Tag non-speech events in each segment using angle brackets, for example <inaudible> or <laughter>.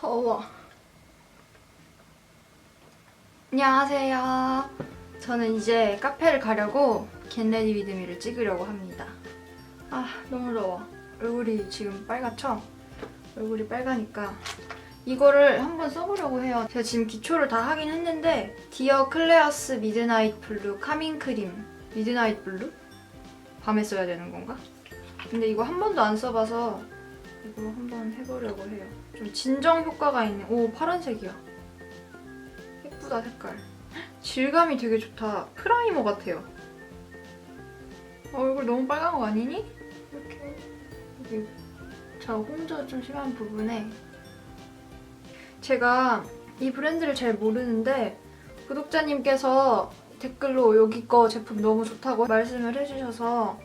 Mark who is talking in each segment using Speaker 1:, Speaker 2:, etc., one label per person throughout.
Speaker 1: 더워. 안녕하세요. 저는 이제 카페를 가려고 겟레디 위드미를 찍으려고 합니다. 아 너무 더워. 얼굴이 지금 빨갛죠? 얼굴이 빨가니까 이거를 한번 써보려고 해요. 제가 지금 기초를 다 하긴 했는데 디어 클레어스 미드나잇 블루 카밍 크림 미드나잇 블루? 밤에 써야 되는 건가? 근데 이거 한 번도 안 써봐서 이거 한번 해보려고 해요. 좀 진정 효과가 있는 오 파란색이야. 예쁘다 색깔. 질감이 되게 좋다. 프라이머 같아요. 어, 얼굴 너무 빨간 거 아니니? 이렇게 여기 저 홍조 좀 심한 부분에 제가 이 브랜드를 잘 모르는데 구독자님께서 댓글로 여기 거 제품 너무 좋다고 말씀을 해주셔서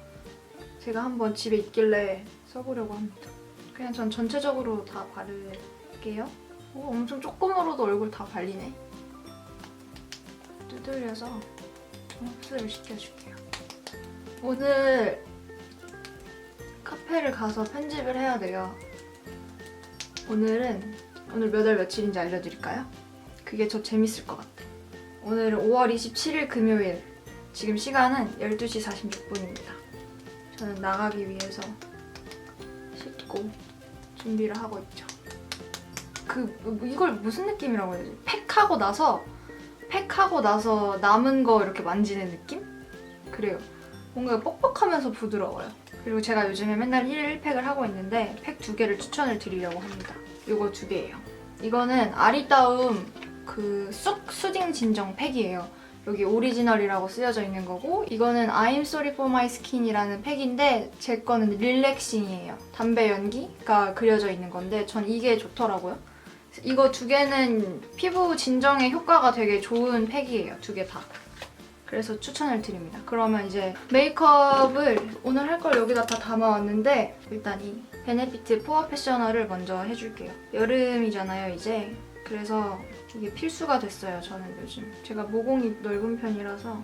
Speaker 1: 제가 한번 집에 있길래 써보려고 합니다. 그냥 전 전체적으로 다 바를게요. 오, 엄청 조금으로도 얼굴 다 발리네. 두들려서 좀 흡수를 시켜줄게요. 오늘 카페를 가서 편집을 해야 돼요. 오늘은 오늘 몇 월 며칠인지 알려드릴까요? 그게 더 재밌을 것 같아. 오늘은 5월 27일 금요일. 지금 시간은 12시 46분입니다. 저는 나가기 위해서 씻고 준비를 하고 있죠. 그 뭐, 이걸 무슨 느낌이라고 해야 되지? 팩하고 나서 팩하고 나서 남은 거 이렇게 만지는 느낌? 그래요. 뭔가 뻑뻑하면서 부드러워요. 그리고 제가 요즘에 맨날 1일 1팩을 하고 있는데 팩 두 개를 추천을 드리려고 합니다. 이거 두 개예요. 이거는 아리따움 그 쑥 수딩 진정 팩이에요. 여기 오리지널이라고 쓰여져 있는 거고 이거는 I'm Sorry for My Skin이라는 팩인데 제 거는 릴렉싱이에요. 담배 연기가 그려져 있는 건데 전 이게 좋더라고요. 이거 두 개는 피부 진정에 효과가 되게 좋은 팩이에요. 두 개 다. 그래서 추천을 드립니다. 그러면 이제 메이크업을 오늘 할 걸 여기다 다 담아왔는데 일단 이 베네피트 포어 패셔너를 먼저 해줄게요. 여름이잖아요, 이제. 그래서 이게 필수가 됐어요, 저는 요즘. 제가 모공이 넓은 편이라서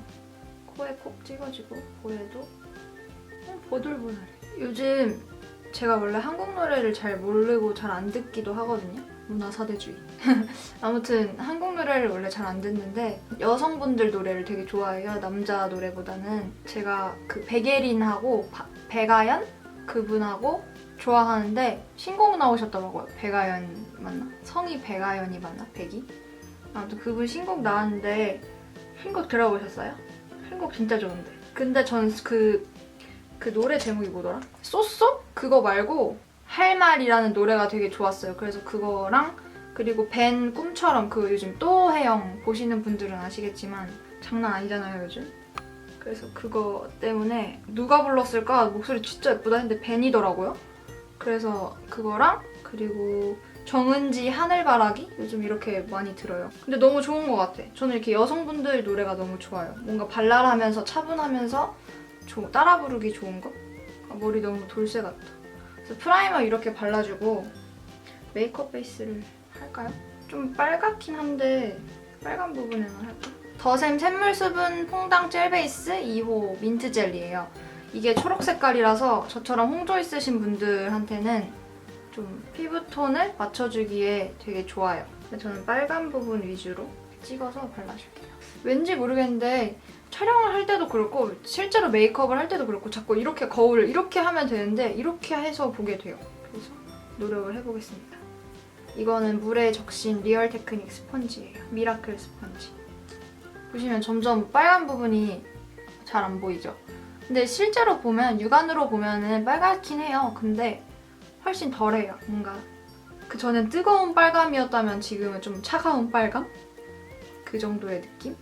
Speaker 1: 코에 콕 찍어주고 코에도 어, 보들보들. 요즘 제가 원래 한국 노래를 잘 모르고 잘 안 듣기도 하거든요. 문화 사대주의. <laughs> 아무튼 한국 노래를 원래 잘 안 듣는데 여성분들 노래를 되게 좋아해요. 남자 노래보다는 제가 그 백예린하고 바- 백아연 그분하고 좋아하는데 신곡 나오셨더라고요. 백아연 맞나? 성이 백아연이 맞나? 백이? 아무튼 그분 신곡 나왔는데 신곡 들어보셨어요? 신곡 진짜 좋은데. 근데 전 그 그 노래 제목이 뭐더라? 쏘쏘? 그거 말고 할 말이라는 노래가 되게 좋았어요. 그래서 그거랑 그리고 벤 꿈처럼 그 요즘 또 해영 보시는 분들은 아시겠지만 장난 아니잖아요 요즘. 그래서 그거 때문에 누가 불렀을까 목소리 진짜 예쁘다 했는데 벤이더라고요. 그래서 그거랑 그리고 정은지 하늘바라기 요즘 이렇게 많이 들어요. 근데 너무 좋은 것 같아. 저는 이렇게 여성분들 노래가 너무 좋아요. 뭔가 발랄하면서 차분하면서 조- 따라 부르기 좋은 거? 아, 머리 너무 돌쇠 같다. 그래서 프라이머 이렇게 발라주고 메이크업 베이스를 할까요? 좀 빨갛긴 한데 빨간 부분에만 할까? 더샘 샘물 수분 퐁당 젤 베이스 2호 민트 젤리예요. 이게 초록 색깔이라서 저처럼 홍조 있으신 분들한테는 좀 피부톤을 맞춰주기에 되게 좋아요. 저는 빨간 부분 위주로 찍어서 발라줄게요. 왠지 모르겠는데 촬영을 할 때도 그렇고 실제로 메이크업을 할 때도 그렇고 자꾸 이렇게 거울을 이렇게 하면 되는데 이렇게 해서 보게 돼요. 그래서 노력을 해보겠습니다. 이거는 물에 적신 리얼 테크닉 스펀지예요. 미라클 스펀지. 보시면 점점 빨간 부분이 잘 안 보이죠? 근데 실제로 보면 육안으로 보면은 빨갛긴 해요. 근데 훨씬 덜해요. 뭔가 그 전엔 뜨거운 빨감이었다면 지금은 좀 차가운 빨감? 그 정도의 느낌?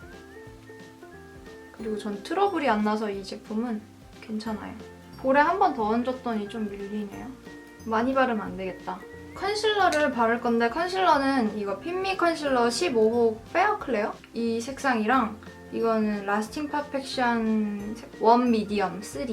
Speaker 1: 그리고 전 트러블이 안 나서 이 제품은 괜찮아요. 볼에 한 번 더 얹었더니 좀 밀리네요. 많이 바르면 안 되겠다. 컨실러를 바를 건데 컨실러는 이거 핀미 컨실러 15호 페어 클레어 이 색상이랑 이거는 라스팅 퍼펙션 원 미디엄 3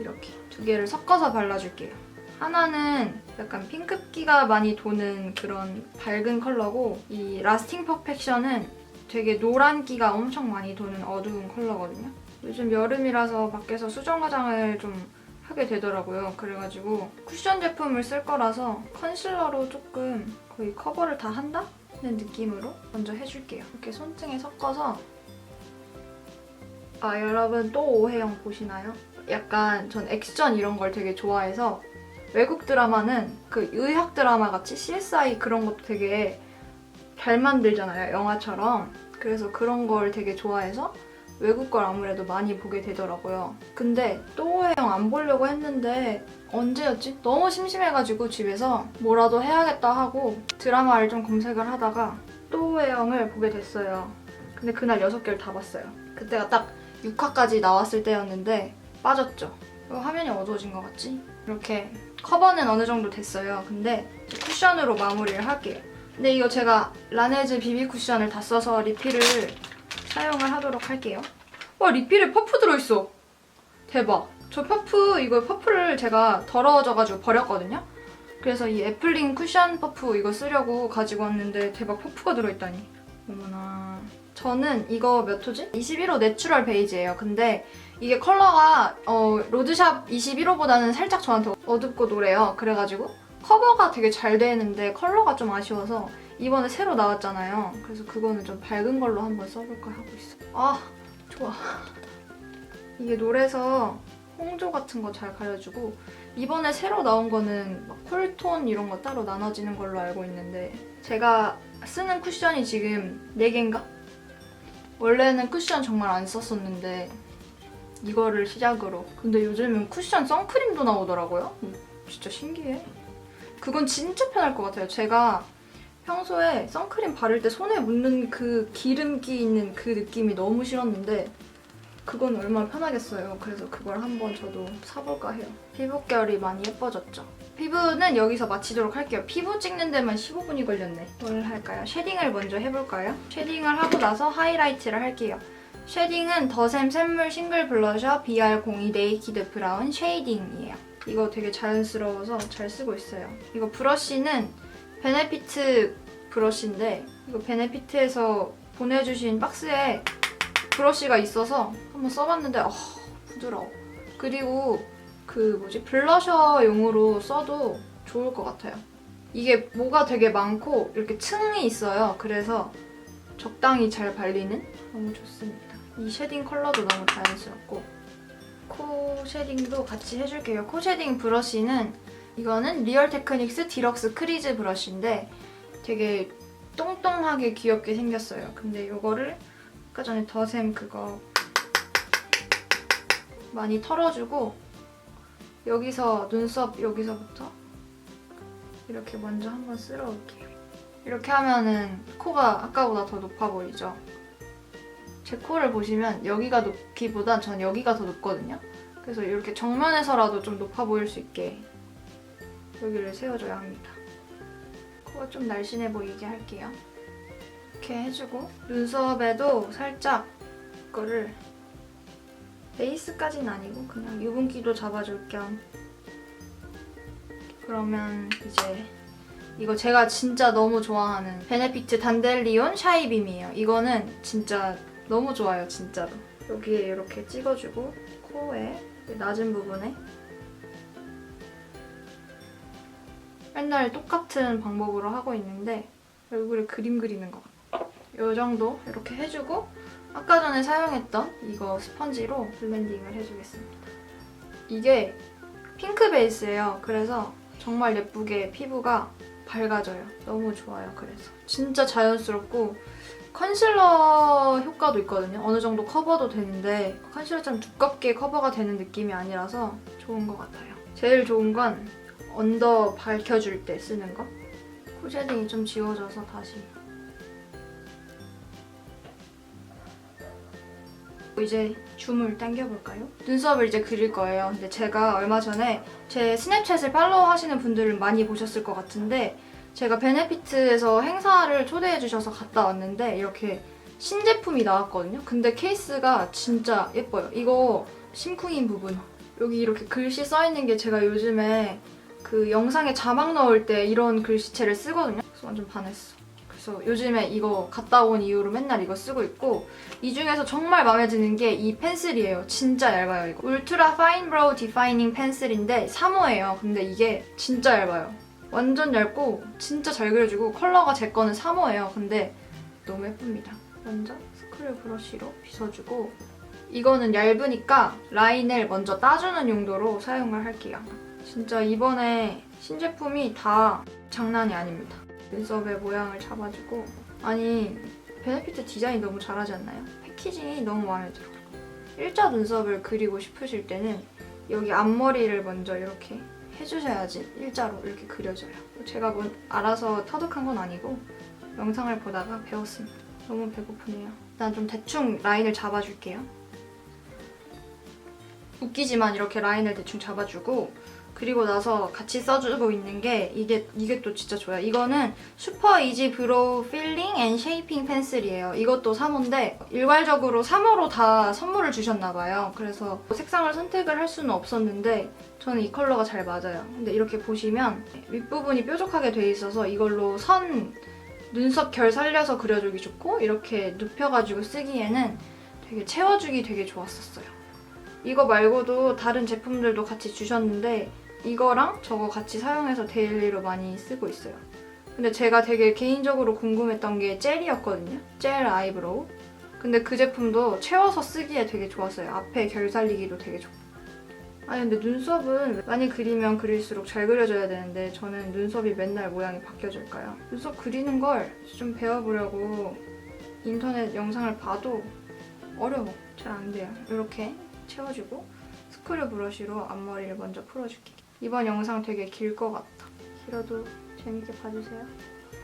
Speaker 1: 이렇게 두 개를 섞어서 발라줄게요. 하나는 약간 핑크기가 많이 도는 그런 밝은 컬러고 이 라스팅 퍼펙션은 되게 노란기가 엄청 많이 도는 어두운 컬러거든요. 요즘 여름이라서 밖에서 수정 화장을 좀 하게 되더라고요. 그래가지고 쿠션 제품을 쓸 거라서 컨실러로 조금 거의 커버를 다 한다 는 느낌으로 먼저 해줄게요. 이렇게 손등에 섞어서 아 여러분 또 오해영 보시나요? 약간 전 액션 이런 걸 되게 좋아해서 외국 드라마는 그 의학 드라마 같이 CSI 그런 것도 되게 잘 만들잖아요 영화처럼. 그래서 그런 걸 되게 좋아해서 외국 걸 아무래도 많이 보게 되더라고요. 근데 또 오해 영 안 보려고 했는데 언제였지? 너무 심심해가지고 집에서 뭐라도 해야겠다 하고 드라마를 좀 검색을 하다가 또 오해 영을 보게 됐어요. 근데 그날 6개를 다 봤어요. 그때가 딱 6화까지 나왔을 때였는데 빠졌죠. 왜 화면이 어두워진 것 같지? 이렇게 커버는 어느 정도 됐어요. 근데 쿠션으로 마무리를 할게요. 근데 이거 제가 라네즈 비비 쿠션을 다 써서 리필을 사용을 하도록 할게요. 와 리필에 퍼프 들어있어. 대박. 저 퍼프 이거 퍼프를 제가 더러워져가지고 버렸거든요. 그래서 이 애플링 쿠션 퍼프 이거 쓰려고 가지고 왔는데 대박 퍼프가 들어있다니. 어머나. 저는 이거 몇 호지? 21호 내추럴 베이지예요. 근데 이게 컬러가 어, 로드샵 21호보다는 살짝 저한테 어둡고 노래요. 그래가지고 커버가 되게 잘 되는데 컬러가 좀 아쉬워서 이번에 새로 나왔잖아요. 그래서 그거는 좀 밝은 걸로 한번 써볼까 하고 있어. 아 좋아. 이게 노래서 홍조 같은 거 잘 가려주고 이번에 새로 나온 거는 막 쿨톤 이런 거 따로 나눠지는 걸로 알고 있는데 제가 쓰는 쿠션이 지금 4개인가? 원래는 쿠션 정말 안 썼었는데 이거를 시작으로. 근데 요즘은 쿠션 선크림도 나오더라고요. 음, 진짜 신기해. 그건 진짜 편할 것 같아요. 제가 평소에 선크림 바를 때 손에 묻는 그 기름기 있는 그 느낌이 너무 싫었는데 그건 얼마나 편하겠어요. 그래서 그걸 한번 저도 사볼까 해요. 피부결이 많이 예뻐졌죠 피부는 여기서 마치도록 할게요 피부 찍는 데만 15분이 걸렸네 뭘 할까요? 쉐딩을 먼저 해볼까요? 쉐딩을 하고 나서 하이라이트를 할게요 쉐딩은 더샘 샘물 싱글 블러셔 BR02 네이키드 브라운 쉐이딩이에요. 이거 되게 자연스러워서 잘 쓰고 있어요. 이거 브러쉬는 베네피트 브러쉬인데 이거 베네피트에서 보내주신 박스에 브러쉬가 있어서 한번 써봤는데 어, 부드러워. 그리고 그 뭐지 블러셔용으로 써도 좋을 것 같아요. 이게 뭐가 되게 많고 이렇게 층이 있어요. 그래서 적당히 잘 발리는 너무 좋습니다. 이 쉐딩 컬러도 너무 자연스럽고 코 쉐딩도 같이 해줄게요. 코 쉐딩 브러쉬는 이거는 리얼 테크닉스 디럭스 크리즈 브러쉬인데 되게 똥똥하게 귀엽게 생겼어요. 근데 이거를 아까 전에 더샘 그거 많이 털어주고 여기서 눈썹 여기서부터 이렇게 먼저 한번 쓸어올게요. 이렇게 하면은 코가 아까보다 더 높아 보이죠? 제 코를 보시면 여기가 높기보단 전 여기가 더 높거든요. 그래서 이렇게 정면에서라도 좀 높아 보일 수 있게 여기를 세워줘야 합니다. 코가 좀 날씬해 보이게 할게요. 이렇게 해주고 눈썹에도 살짝 이거를 베이스까지는 아니고 그냥 유분기도 잡아줄 겸 그러면 이제 이거 제가 진짜 너무 좋아하는 베네피트 단델리온 샤이빔이에요. 이거는 진짜 너무 좋아요, 진짜로. 여기에 이렇게 찍어주고 코에 낮은 부분에 맨날 똑같은 방법으로 하고 있는데 얼굴에 그림 그리는 것 같아요. 이 정도 이렇게 해주고 아까 전에 사용했던 이거 스펀지로 블렌딩을 해주겠습니다. 이게 핑크 베이스예요. 그래서 정말 예쁘게 피부가 밝아져요. 너무 좋아요. 그래서 진짜 자연스럽고 컨실러 효과도 있거든요. 어느 정도 커버도 되는데 컨실러처럼 두껍게 커버가 되는 느낌이 아니라서 좋은 것 같아요. 제일 좋은 건 언더 밝혀줄 때 쓰는 거. 코 쉐딩이 좀 지워져서 다시 이제 줌을 당겨볼까요? 눈썹을 이제 그릴 거예요. 근데 제가 얼마 전에 제 스냅챗을 팔로우 하시는 분들은 많이 보셨을 것 같은데 제가 베네피트에서 행사를 초대해 주셔서 갔다 왔는데 이렇게 신제품이 나왔거든요. 근데 케이스가 진짜 예뻐요. 이거 심쿵인 부분. 여기 이렇게 글씨 써 있는 게 제가 요즘에 그 영상에 자막 넣을 때 이런 글씨체를 쓰거든요. 그래서 완전 반했어. 그래서 요즘에 이거 갔다 온 이후로 맨날 이거 쓰고 있고 이 중에서 정말 마음에 드는 게 이 펜슬이에요. 진짜 얇아요, 이거. 울트라 파인 브로우 디파이닝 펜슬인데 3호예요. 근데 이게 진짜 얇아요. 완전 얇고 진짜 잘 그려지고 컬러가 제 거는 3호예요. 근데 너무 예쁩니다. 먼저 스크류 브러쉬로 빗어주고 이거는 얇으니까 라인을 먼저 따주는 용도로 사용을 할게요. 진짜 이번에 신제품이 다 장난이 아닙니다. 눈썹의 모양을 잡아주고 아니 베네피트 디자인 너무 잘하지 않나요? 패키징이 너무 마음에 들어. 일자 눈썹을 그리고 싶으실 때는 여기 앞머리를 먼저 이렇게 해주셔야지 일자로 이렇게 그려져요. 제가 뭐 알아서 터득한 건 아니고 영상을 보다가 배웠습니다. 너무 배고프네요. 일단 좀 대충 라인을 잡아줄게요. 웃기지만 이렇게 라인을 대충 잡아주고 그리고 나서 같이 써주고 있는 게 이게 이게 또 진짜 좋아요. 이거는 슈퍼 이지 브로우 필링 앤 쉐이핑 펜슬이에요. 이것도 3호인데 일괄적으로 3호로 다 선물을 주셨나 봐요. 그래서 색상을 선택을 할 수는 없었는데 저는 이 컬러가 잘 맞아요. 근데 이렇게 보시면 윗부분이 뾰족하게 돼 있어서 이걸로 선 눈썹 결 살려서 그려주기 좋고 이렇게 눕혀가지고 쓰기에는 되게 채워주기 되게 좋았었어요. 이거 말고도 다른 제품들도 같이 주셨는데 이거랑 저거 같이 사용해서 데일리로 많이 쓰고 있어요. 근데 제가 되게 개인적으로 궁금했던 게 젤이었거든요. 젤 아이브로우. 근데 그 제품도 채워서 쓰기에 되게 좋았어요. 앞에 결 살리기도 되게 좋고. 아니 근데 눈썹은 많이 그리면 그릴수록 잘 그려져야 되는데 저는 눈썹이 맨날 모양이 바뀌어질까요? 눈썹 그리는 걸 좀 배워보려고 인터넷 영상을 봐도 어려워. 잘 안 돼요. 이렇게 채워주고 스크류 브러쉬로 앞머리를 먼저 풀어줄게. 이번 영상 되게 길 것 같아. 길어도 재밌게 봐주세요.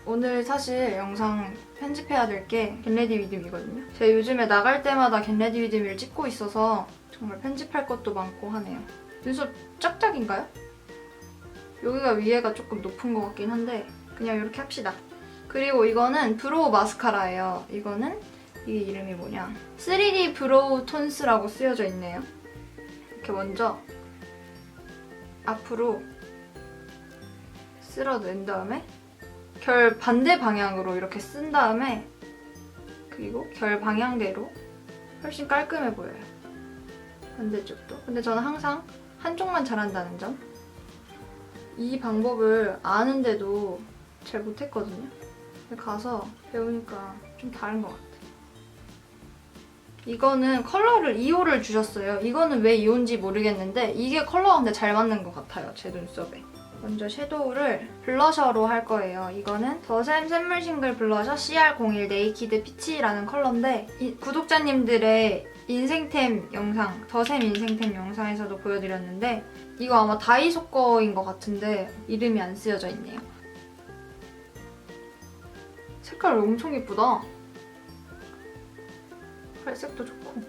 Speaker 1: 오늘 사실 영상 편집해야 될 게 겟레디 위드미거든요. 제가 요즘에 나갈 때마다 겟레디 위드미를 찍고 있어서 정말 편집할 것도 많고 하네요. 눈썹 짝짝인가요? 여기가 위에가 조금 높은 것 같긴 한데 그냥 이렇게 합시다. 그리고 이거는 브로우 마스카라예요. 이거는 이게 이름이 뭐냐 3D 브로우 톤스라고 쓰여져 있네요. 이렇게 먼저 앞으로 쓸어낸 다음에 결 반대 방향으로 이렇게 쓴 다음에 그리고 결 방향대로 훨씬 깔끔해 보여요. 반대쪽도. 근데 저는 항상 한쪽만 잘한다는 점. 이 방법을 아는데도 잘 못했거든요. 가서 배우니까 좀 다른 것 같아요. 이거는 컬러를 2호를 주셨어요. 이거는 왜 2호인지 모르겠는데 이게 컬러가 근데 잘 맞는 것 같아요. 제 눈썹에. 먼저 섀도우를 블러셔로 할 거예요. 이거는 더샘 샘물 싱글 블러셔 CR01 네이키드 피치라는 컬러인데 이 구독자님들의 인생템 영상, 더샘 인생템 영상에서도 보여드렸는데 이거 아마 다이소 거인 것 같은데 이름이 안 쓰여져 있네요. 색깔 엄청 예쁘다. 발색도 좋고.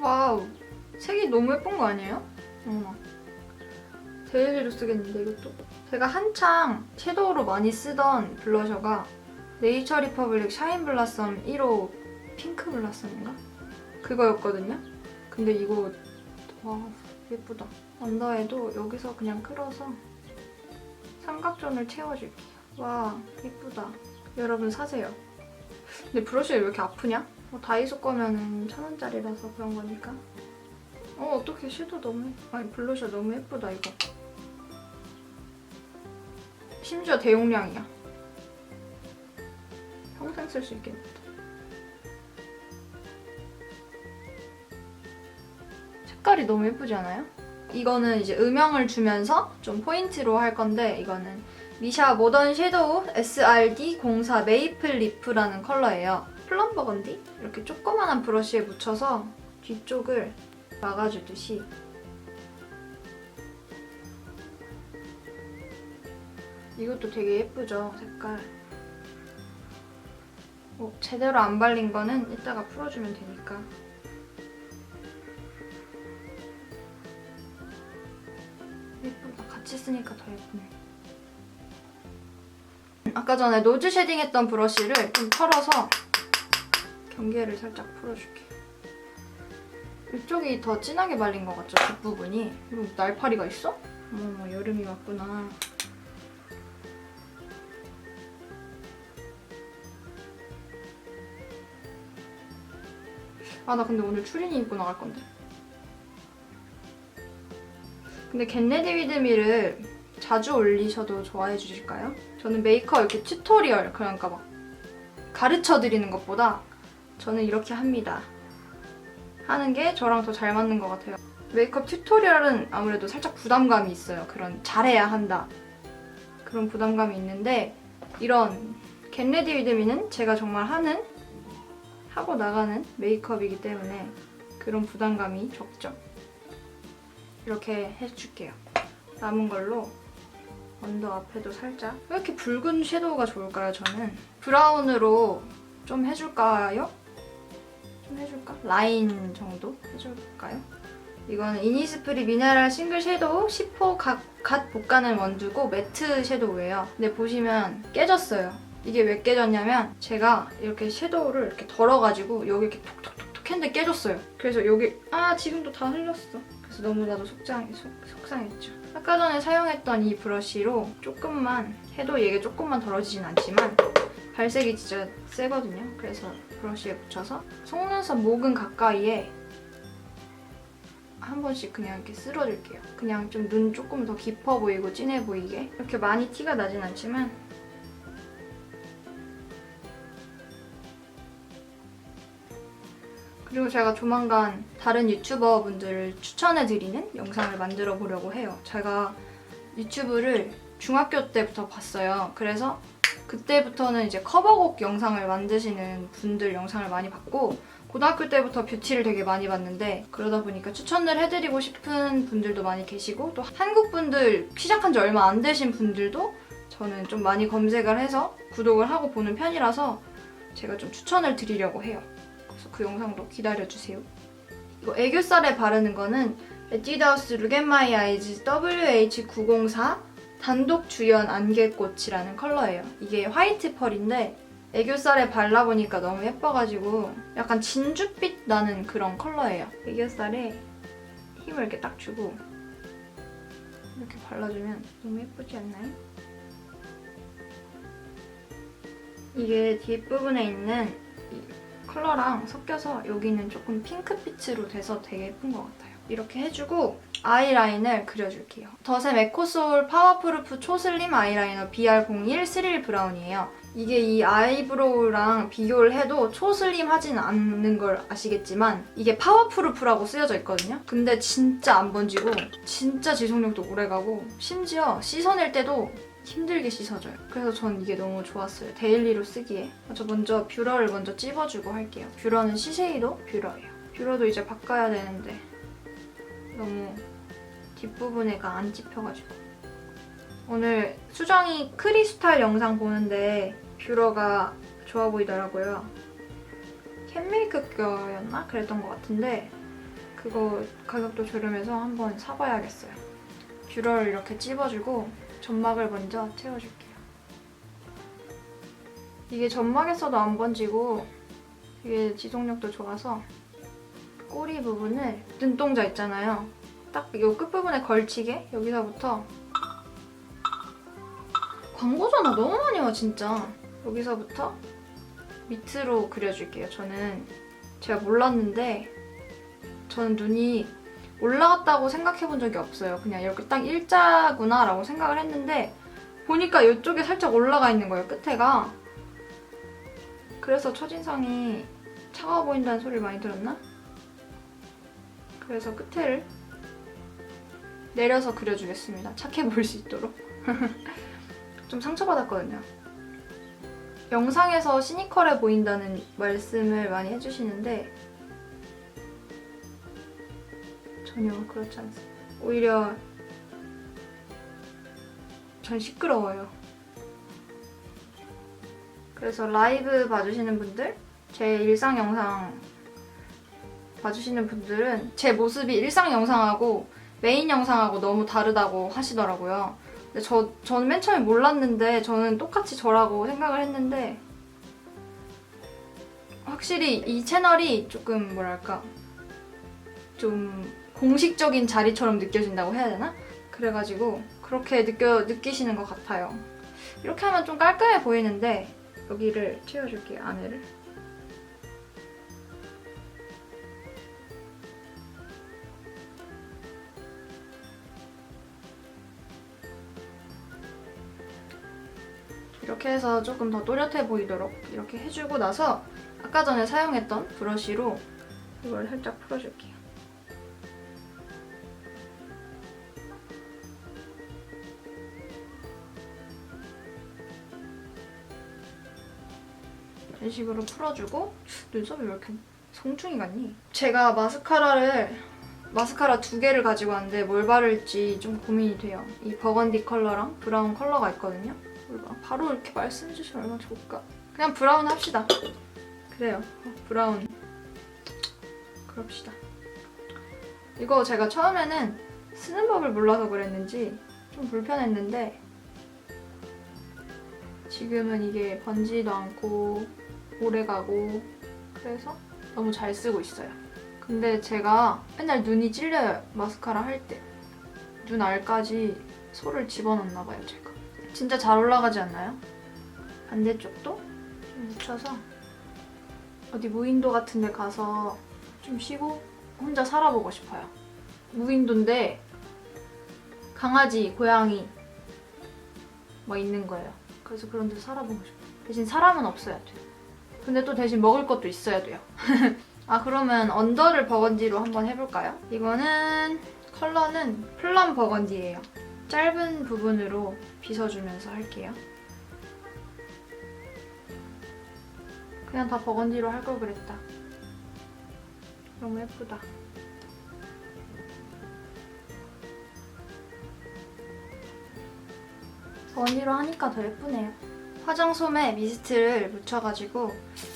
Speaker 1: 와우. 색이 너무 예쁜 거 아니에요? 어머. 데일리로 쓰겠는데 이것도. 제가 한창 섀도우로 많이 쓰던 블러셔가 네이처 리퍼블릭 샤인 블라썸 1호 핑크 블라썸인가? 그거였거든요. 근데 이거 와 예쁘다. 언더에도 여기서 그냥 끌어서 삼각존을 채워줄게요. 와 예쁘다. 여러분 사세요. 근데 브러쉬가 왜 이렇게 아프냐? 뭐 다이소 거면은 천 원짜리라서 그런 거니까. 어 어떻게 섀도우 너무 예쁘... 아니 블러셔 너무 예쁘다 이거. 심지어 대용량이야. 평생 쓸 수 있겠다. 색깔이 너무 예쁘지 않아요? 이거는 이제 음영을 주면서 좀 포인트로 할 건데 이거는 미샤 모던 섀도우 SRD04 메이플 리프라는 컬러예요. 플럼 버건디? 이렇게 조그만한 브러쉬에 묻혀서 뒤쪽을 막아주듯이 이것도 되게 예쁘죠, 색깔. 뭐 제대로 안 발린 거는 이따가 풀어주면 되니까. 예쁘다. 같이 쓰니까 더 예쁘네. 아까 전에 노즈 쉐딩 했던 브러쉬를 좀 털어서 경계를 살짝 풀어줄게. 이쪽이 더 진하게 발린 것 같죠? 뒷부분이. 그리고 날파리가 있어? 어머, 여름이 왔구나. 아, 나 근데 오늘 추리닝 입고 나갈 건데. 근데 겟레디 위드미를 자주 올리셔도 좋아해 주실까요? 저는 메이크업 이렇게 튜토리얼 그러니까 막 가르쳐 드리는 것보다 저는 이렇게 합니다. 하는 게 저랑 더 잘 맞는 것 같아요. 메이크업 튜토리얼은 아무래도 살짝 부담감이 있어요. 그런 잘해야 한다. 그런 부담감이 있는데 이런 겟레디 위드미는 제가 정말 하는 하고 나가는 메이크업이기 때문에 그런 부담감이 적죠. 이렇게 해줄게요. 남은 걸로 언더 앞에도 살짝 왜 이렇게 붉은 섀도우가 좋을까요? 저는 브라운으로 좀 해줄까요? 좀 해줄까? 라인 정도 해줄까요? 이거는 이니스프리 미네랄 싱글 섀도우 10호 갓, 갓 볶아낸 원두고 매트 섀도우예요. 근데 보시면 깨졌어요. 이게 왜 깨졌냐면 제가 이렇게 섀도우를 이렇게 덜어가지고 여기 이렇게 톡톡톡톡 했는데 깨졌어요. 그래서 여기 아 지금도 다 흘렸어. 그래서 너무나도 속상, 속, 속상했죠. 아까 전에 사용했던 이 브러쉬로 조금만 해도 이게 조금만 덜어지진 않지만 발색이 진짜 세거든요. 그래서 브러쉬에 붙여서 속눈썹 목은 가까이에 한 번씩 그냥 이렇게 쓸어줄게요. 그냥 좀 눈 조금 더 깊어 보이고 진해 보이게 이렇게 많이 티가 나진 않지만 그리고 제가 조만간 다른 유튜버 분들을 추천해드리는 영상을 만들어 보려고 해요. 제가 유튜브를 중학교 때부터 봤어요. 그래서 그때부터는 이제 커버곡 영상을 만드시는 분들 영상을 많이 봤고 고등학교 때부터 뷰티를 되게 많이 봤는데 그러다 보니까 추천을 해드리고 싶은 분들도 많이 계시고 또 한국 분들 시작한 지 얼마 안 되신 분들도 저는 좀 많이 검색을 해서 구독을 하고 보는 편이라서 제가 좀 추천을 드리려고 해요. 그래서 그 영상도 기다려주세요. 이거 애교살에 바르는 거는 에뛰드하우스 룩앤마이 아이즈 WH904 단독 주연 안개꽃이라는 컬러예요. 이게 화이트 펄인데 애교살에 발라보니까 너무 예뻐가지고 약간 진주빛 나는 그런 컬러예요. 애교살에 힘을 이렇게 딱 주고 이렇게 발라주면 너무 예쁘지 않나요? 이게 뒷부분에 있는 이 컬러랑 섞여서 여기는 조금 핑크빛으로 돼서 되게 예쁜 것 같아요. 이렇게 해주고 아이라인을 그려줄게요. 더샘 에코소울 파워프루프 초슬림 아이라이너 BR01 스릴 브라운이에요. 이게 이 아이브로우랑 비교를 해도 초슬림 하진 않는 걸 아시겠지만 이게 파워프루프라고 쓰여져 있거든요. 근데 진짜 안 번지고 진짜 지속력도 오래가고 심지어 씻어낼 때도 힘들게 씻어져요. 그래서 전 이게 너무 좋았어요. 데일리로 쓰기에. 저 먼저 뷰러를 먼저 찝어주고 할게요. 뷰러는 시쉐이도 뷰러예요. 뷰러도 이제 바꿔야 되는데 너무 뒷부분에가 안 찝혀가지고 오늘 수정이 크리스탈 영상 보는데 뷰러가 좋아 보이더라고요. 캔메이크 거였나? 그랬던 것 같은데 그거 가격도 저렴해서 한번 사봐야겠어요. 뷰러를 이렇게 찝어주고 점막을 먼저 채워줄게요. 이게 점막에서도 안 번지고 이게 지속력도 좋아서 꼬리 부분을 눈동자 있잖아요. 딱 이 끝부분에 걸치게 여기서부터 광고 전화 너무 많이 와 진짜. 여기서부터 밑으로 그려줄게요. 저는 제가 몰랐는데 저는 눈이 올라갔다고 생각해 본 적이 없어요. 그냥 이렇게 딱 일자구나 라고 생각을 했는데 보니까 이쪽에 살짝 올라가 있는 거예요. 끝에가. 그래서 첫인상이 차가워 보인다는 소리를 많이 들었나? 그래서 끝에를 내려서 그려주겠습니다. 착해 보일 수 있도록. <laughs> 좀 상처받았거든요. 영상에서 시니컬해 보인다는 말씀을 많이 해주시는데 전혀 그렇지 않습니다. 오히려 전 시끄러워요. 그래서 라이브 봐주시는 분들, 제 일상 영상 봐주시는 분들은 제 모습이 일상 영상하고 메인 영상하고 너무 다르다고 하시더라고요. 근데 저, 저는 맨 처음에 몰랐는데 저는 똑같이 저라고 생각을 했는데 확실히 이 채널이 조금 뭐랄까 좀 공식적인 자리처럼 느껴진다고 해야 되나? 그래가지고 그렇게 느껴, 느끼시는 것 같아요. 이렇게 하면 좀 깔끔해 보이는데 여기를 채워줄게요, 안에를. 이렇게 해서 조금 더 또렷해 보이도록 이렇게 해주고 나서 아까 전에 사용했던 브러쉬로 이걸 살짝 풀어줄게요. 이런 식으로 풀어주고 눈썹이 왜 이렇게 송충이 같니? 제가 마스카라를 마스카라 두 개를 가지고 왔는데 뭘 바를지 좀 고민이 돼요. 이 버건디 컬러랑 브라운 컬러가 있거든요. 바로 이렇게 말씀해 주시면 얼마나 좋을까? 그냥 브라운 합시다. 그래요. 어, 브라운. 그럽시다. 이거 제가 처음에는 쓰는 법을 몰라서 그랬는지 좀 불편했는데 지금은 이게 번지도 않고 오래가고 그래서 너무 잘 쓰고 있어요. 근데 제가 맨날 눈이 찔려요. 마스카라 할 때. 눈 알까지 솔을 집어넣나 봐요, 제가. 진짜 잘 올라가지 않나요? 반대쪽도 좀 묻혀서 어디 무인도 같은 데 가서 좀 쉬고 혼자 살아보고 싶어요. 무인도인데 강아지, 고양이 뭐 있는 거예요. 그래서 그런 데 살아보고 싶어요. 대신 사람은 없어야 돼요. 근데 또 대신 먹을 것도 있어야 돼요. <laughs> 아 그러면 언더를 버건디로 한번 해볼까요? 이거는 컬러는 플럼 버건디예요. 짧은 부분으로 빗어주면서 할게요. 그냥 다 버건디로 할 걸 그랬다. 너무 예쁘다. 버건디로 하니까 더 예쁘네요. 화장솜에 미스트를 묻혀가지고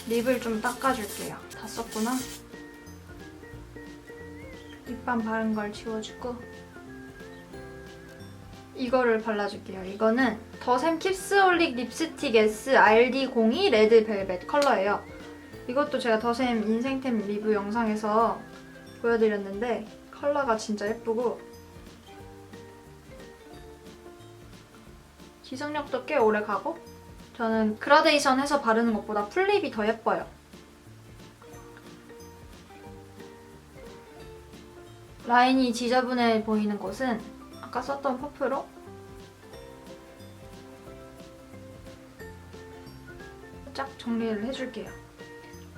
Speaker 1: 립을 좀 닦아줄게요. 다 썼구나. 립밤 바른 걸 지워주고 이거를 발라줄게요. 이거는 더샘 킵스홀릭 립스틱 S RD02 레드 벨벳 컬러예요. 이것도 제가 더샘 인생템 리뷰 영상에서 보여드렸는데 컬러가 진짜 예쁘고 지속력도 꽤 오래 가고 저는 그라데이션 해서 바르는 것보다 풀립이 더 예뻐요. 라인이 지저분해 보이는 곳은 아까 썼던 퍼프로 쫙 정리를 해줄게요.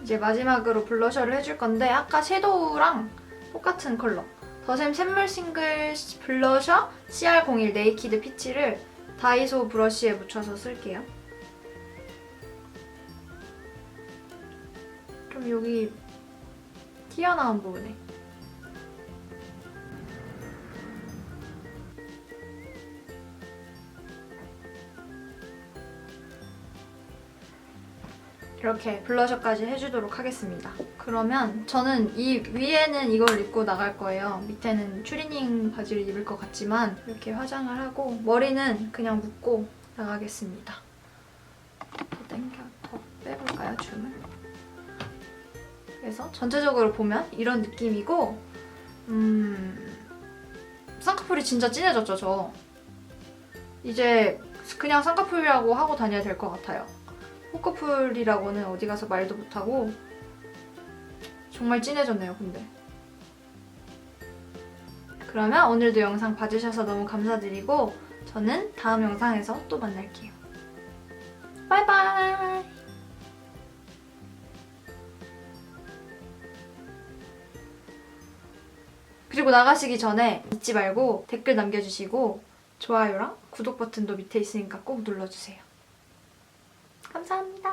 Speaker 1: 이제 마지막으로 블러셔를 해줄 건데 아까 섀도우랑 똑같은 컬러 더샘 샘물 싱글 블러셔 CR01 네이키드 피치를 다이소 브러쉬에 묻혀서 쓸게요. 좀 여기 튀어나온 부분에 이렇게 블러셔까지 해주도록 하겠습니다. 그러면 저는 이 위에는 이걸 입고 나갈 거예요. 밑에는 추리닝 바지를 입을 것 같지만 이렇게 화장을 하고 머리는 그냥 묶고 나가겠습니다. 더 당겨, 더 빼볼까요, 줌을? 그래서 전체적으로 보면 이런 느낌이고 음... 쌍꺼풀이 진짜 진해졌죠, 저. 이제 그냥 쌍꺼풀이라고 하고 다녀야 될 것 같아요. 호커풀이라고는 어디 가서 말도 못하고 정말 진해졌네요 근데 그러면 오늘도 영상 봐주셔서 너무 감사드리고 저는 다음 영상에서 또 만날게요 바이바이 그리고 나가시기 전에 잊지 말고 댓글 남겨주시고 좋아요랑 구독 버튼도 밑에 있으니까 꼭 눌러주세요 감사합니다.